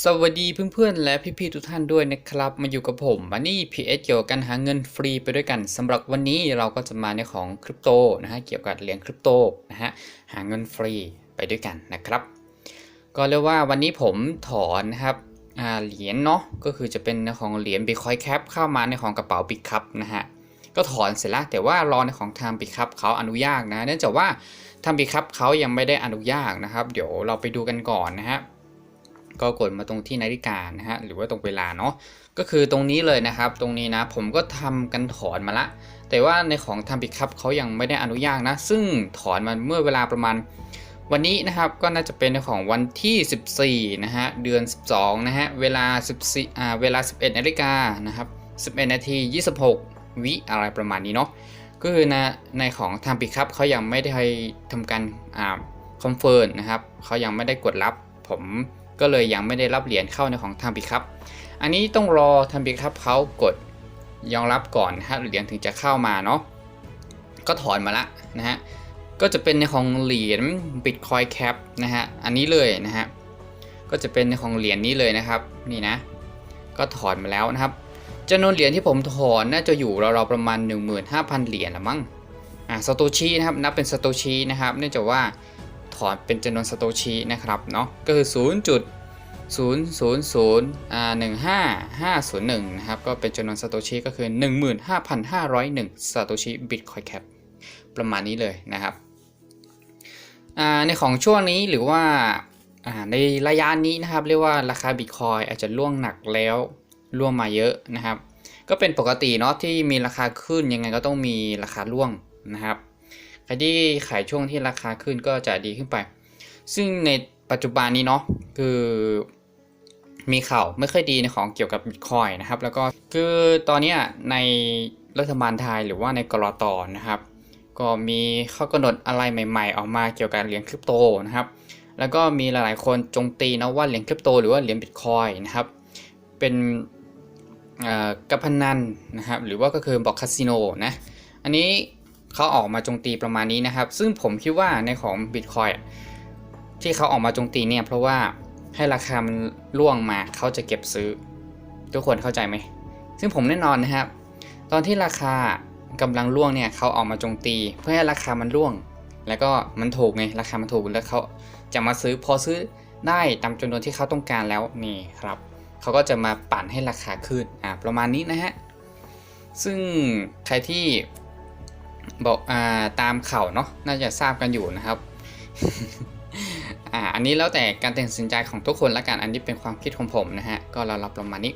สวัสดีเพื่อนๆและพี่ๆทุกท่านด้วยนะครับ มาอยู่กับผมมันนี่ PS เกี่ยวกับการหาเงินฟรีไปด้วยกันสำหรับวันนี้เราก็จะมาในของคริปโตนะฮะเกี่ยวกับเหรียญคริปโตนะฮะหาเงินฟรีไปด้วยกันนะครับ ก็เรียกว่าวันนี้ผมถอนนะครับเหรียญเนาะก็คือจะเป็นในของเหรียญ Bitcoin Cap เข้ามาในของกระเป๋า Big Cup นะฮะก็ถอนเสร็จแล้วแต่ว่ารอในของทาง Big Cup เขาอนุญาตนะเนื่องจากว่าทาง Big Cup เขายังไม่ได้อนุญาตนะครับ เดี๋ยวเราไปดูกันก่อนนะฮะ ก็กดมาตรงที่นาฬิกานะฮะหรือว่าตรงเวลาเนาะก็คือตรงนี้เลยนะครับ ตรงนี้นะผมก็ทำกันถอนมาละ แต่ว่าในของทำปิคับเขายังไม่ได้อนุญาตนะ ซึ่งถอนมาเมื่อเวลาประมาณวันนี้นะครับก็น่าจะเป็นในของวันที่ 14นะฮะเดือน 12นะฮะเวลา 14อ่าเวลา 11นาฬิกานะครับ11นาที26 วิอะไรประมาณนี้เนาะก็คือนะในของทำปิคับเขายังไม่ได้ทำการอ่าคอนเฟิร์มนะครับเขายังไม่ได้กดรับผม ก็เลยยังไม่ได้รับเหรียญเข้าในของทางปิครับ อันนี้ต้องรอทางปิครับเขากดยอมรับก่อนนะฮะเหรียญถึงจะเข้ามาเนาะก็ถอนมาละนะฮะก็จะเป็นในของเหรียญ Bitcoin Cap นะฮะอันนี้เลยนะฮะก็จะเป็นในของเหรียญนี้เลยนะครับนี่นะ ก็ถอนมาแล้วนะครับจำนวนเหรียญที่ผมถอนน่าจะอยู่ราวๆประมาณ 15,000 เหรียญละมั้งอ่าสโตชินะครับนับเป็นสโตชินะครับ เนื่องจากว่า ถอนเป็นจำนวนสโตชินะครับเนาะก็คือ 0.00015501 นะครับ ก็เป็นจำนวนสโตชิก็คือ 15,501 สโตชิ Bitcoin Cap ประมาณนี้เลยนะครับในของช่วงนี้หรือว่าในระยะนี้นะครับเรียกว่าราคา Bitcoin อาจจะล่วงหนักแล้วล่วงมาเยอะนะครับ ก็เป็นปกติเนาะที่มีราคาขึ้นยังไงก็ต้องมีราคาล่วงนะครับ ใครที่ขายช่วงที่ราคาขึ้นก็จะดีขึ้นไป ซึ่งในปัจจุบันนี้เนาะคือมีข่าวไม่ค่อยดีในของเกี่ยวกับบิตคอยนะครับ แล้วก็คือตอนนี้ในรัฐบาลไทยหรือว่าในกรอตอนะครับ ก็มีข้อกำหนดอะไรใหม่ ๆ ออกมาเกี่ยวกับเหรียญคริปโตนะครับ แล้วก็มีหลายๆคนจมตีนะว่าเหรียญคริปโตหรือว่าเหรียญบิตคอยนะครับ เป็นการพนันนะครับ หรือว่าก็คือบอกคาสิโนนะ อันนี้ เขาออกมาโจมตีประมาณนี้นะครับ ซึ่งผมคิดว่าในของ Bitcoin ที่เขาออกมาโจมตีเนี่ยเพราะว่าให้ราคามันล่วงมาเขาจะเก็บซื้อ ทุกคนเข้าใจไหม ซึ่งผมแน่นอนนะครับ ตอนที่ราคากำลังล่วงเนี่ยเขาออกมาโจมตี เพื่อให้ราคามันล่วง แล้วก็มันถูกไงราคามันถูกแล้วเขาจะมาซื้อพอซื้อได้ตามจำนวนที่เขาต้องการแล้วนี่ครับเขาก็จะมาปั่นให้ราคาขึ้นอ่าประมาณนี้นะฮะซึ่งใครที่ บอกอ่าตามเข่าเนาะน่าจะทราบกันอยู่นะครับอ่าอันนี้แล้วแต่การตัดสินใจของทุกคนละกันอันนี้เป็นความคิดของผมนะฮะก็เรารับประมาณนี้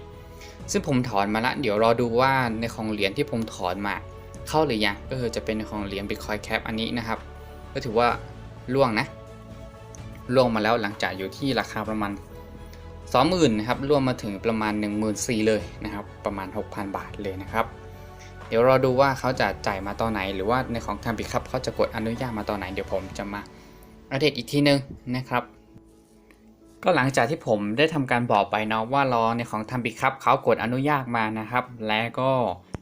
ซึ่งผมถอนมาละเดี๋ยวรอดูว่าในของเหรียญที่ผมถอนมา เข้าหรือยังก็คือจะเป็นในของเหรียญ Bitcoin Cap อันนี้นะครับ ก็ถือว่าล่วงนะล่วงมาแล้วหลังจากอยู่ที่ราคาประมาณ20,000นะครับล่วงมาถึงประมาณ 14,000เลยนะครับ ประมาณ 6,000 บาทเลยนะครับ เดี๋ยวรอดูว่าเขาจะจ่ายมาตอนไหน หรือว่าในของทางบิคับเขาจะกดอนุญาตมาตอนไหนเดี๋ยวผมจะมาอัปเดตอีกทีนึงนะครับ ก็หลังจากที่ผมได้ทำการบอกไปเนาะว่ารอในของทำบิคับเขากดอนุญาตมานะครับ และก็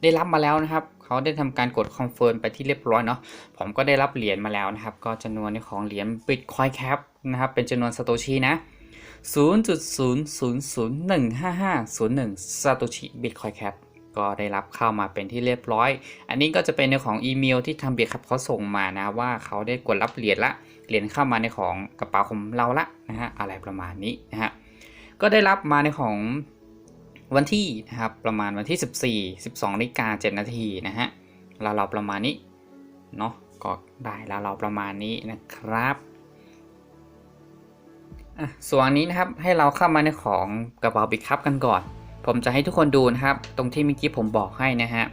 ได้รับมาแล้วนะครับเขาได้ทำการกดคอนเฟิร์มไปที่เรียบร้อยเนาะผมก็ได้รับเหรียญมาแล้วนะครับ ก็จำนวนในของเหรียญ Bitcoin Cap นะครับเป็นจำนวนสโตชินะ0.00015501ซาโตชิ Bitcoin Cap ก็ได้รับเข้ามาเป็นที่เรียบร้อย อันนี้ก็จะเป็นในของอีเมลที่ทางเบียร์ครับเขาส่งมานะว่าเขาได้กดรับเหรียญละ เหรียญเข้ามาในของกระเป๋าของเราละนะฮะอะไรประมาณนี้นะฮะ ก็ได้รับมาในของวันที่นะครับประมาณวันที่ 14 12นาฬิกา7นาทีนะฮะเราเราประมาณนี้เนาะก็ได้แล้วเราประมาณนี้นะครับอะส่วนนี้นะครับให้เราเข้ามาในของกระเป๋าบิ๊กคัพกันก่อน ผมจะให้ทุกคนดูนะครับ ตรงที่เมื่อกี้ผมบอกให้นะฮะ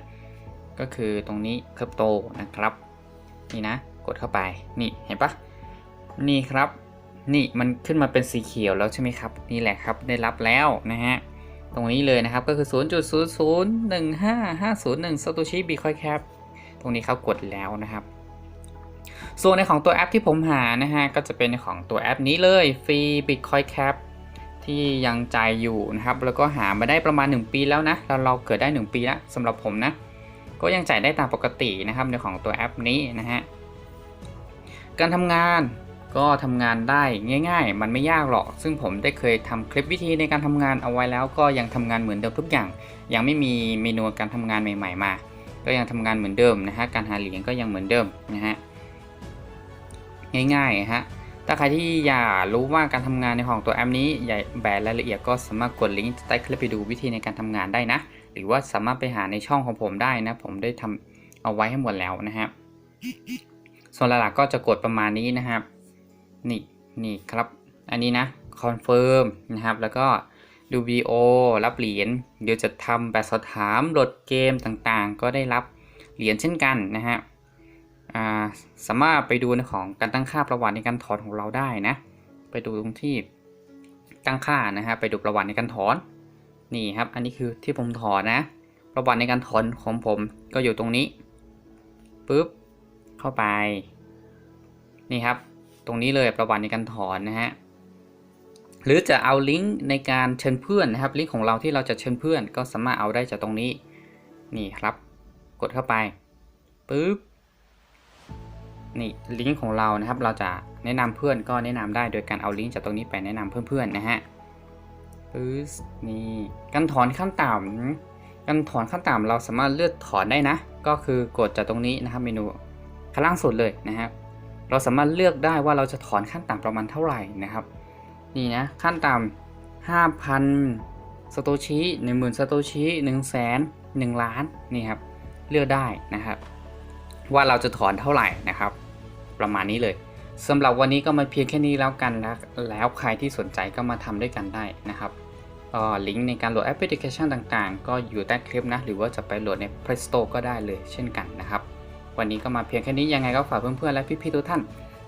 ก็คือตรงนี้คริปโตนะครับ นี่นะ กดเข้าไป นี่เห็นปะนี่ครับ นี่มันขึ้นมาเป็นสีเขียวแล้วใช่ไหมครับ นี่แหละครับ ได้รับแล้วนะฮะ ตรงนี้เลยนะครับก็คือ 0.0015501 Satoshi Bitcoin Cap ตรงนี้เขากดแล้วนะครับ ส่วนในของตัวแอปที่ผมหานะฮะ ก็จะเป็นของตัวแอปนี้เลยฟรี Bitcoin Cap ที่ยังใจอยู่นะครับ แล้วก็หามาได้ประมาณ 1 ปีแล้วนะ เราเราเกิดได้ 1 ปีแล้วสำหรับผมนะ ก็ยังจ่ายได้ตามปกตินะครับในของตัวแอปนี้นะฮะ การทำงานก็ทำงานได้ง่าย ๆ มันไม่ยากหรอก ซึ่งผมได้เคยทำคลิปวิธีในการทำงานเอาไว้แล้ว ก็ยังทำงานเหมือนเดิมทุกอย่าง ยังไม่มีเมนูการทำงานใหม่ ๆ มา ก็ยังทำงานเหมือนเดิมนะฮะ การหาเหรียญก็ยังเหมือนเดิมนะฮะ ง่ายๆฮะ ถ้าใครที่อยากรู้ว่าการทำงานในของตัวแอปนี้ใหญ่แบบรายละเอียดก็สามารถกดลิงก์ใต้คลิปไปดูวิธีในการทำงานได้นะ หรือว่าสามารถไปหาในช่องของผมได้นะ ผมได้ทำเอาไว้ให้หมดแล้วนะครับส่วนหลักๆก็จะกดประมาณนี้นะครับ นี่นี่ครับ อันนี้นะคอนเฟิร์มนะครับ แล้วก็ดูวีโอรับเหรียญเดี๋ยวจะทำแบบสอบถามโหลดเกมต่างๆ ก็ได้รับเหรียญเช่นกันนะฮะอ่า สามารถไปดูในของการตั้งค่าประวัติในการถอนของเราได้นะ ไปดูตรงที่ตั้งค่านะฮะไปดูประวัติในการถอนนี่ครับ อันนี้คือที่ผมถอนนะ ประวัติในการถอนของผมก็อยู่ตรงนี้ปุ๊บเข้าไป นี่ครับ ตรงนี้เลยประวัติในการถอนนะฮะหรือจะเอาลิงก์ในการเชิญเพื่อนนะครับลิงก์ของเราที่เราจะเชิญเพื่อน ก็สามารถเอาได้จากตรงนี้ นี่ครับ กดเข้าไปปุ๊บ นี่ลิงก์ของเรานะครับ เราจะแนะนำเพื่อนก็แนะนำได้โดยการเอาลิงก์จากตรงนี้ไปแนะนำเพื่อนๆนะฮะปึ๊บนี่การถอนขั้นต่ำการถอนขั้นต่ำเราสามารถเลือกถอนได้นะ ก็คือกดจากตรงนี้นะครับเมนูข้างล่างสุดเลยนะครับ เราสามารถเลือกได้ว่าเราจะถอนขั้นต่ำประมาณเท่าไหร่นะครับ นี่นะขั้นต่ำห้าพันสโตชิหนึ่งหมื่นสโตชิหนึ่งแสนหนึ่งล้านนี่ครับเลือกได้นะครับ ว่าเราจะถอนเท่าไหร่นะครับ ประมาณนี้เลยสำหรับวันนี้ก็มาเพียงแค่นี้แล้วกันนะแล้วใครที่สนใจก็มาทำด้วยกันได้นะครับก็ลิงก์ในการโหลดแอปพลิเคชันต่างๆ ก็อยู่ใต้คลิปนะ หรือว่าจะไปโหลดใน Play Store ก็ได้เลยเช่นกันนะครับ วันนี้ก็มาเพียงแค่นี้ยังไงก็ฝากเพื่อนๆและพี่ๆทุกท่าน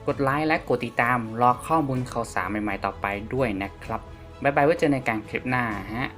กดไลค์และกดติดตามรอข้อมูลข่าวสารใหม่ๆต่อไปด้วยนะครับ บ๊ายบายไว้เจอในการคลิปหน้าฮะ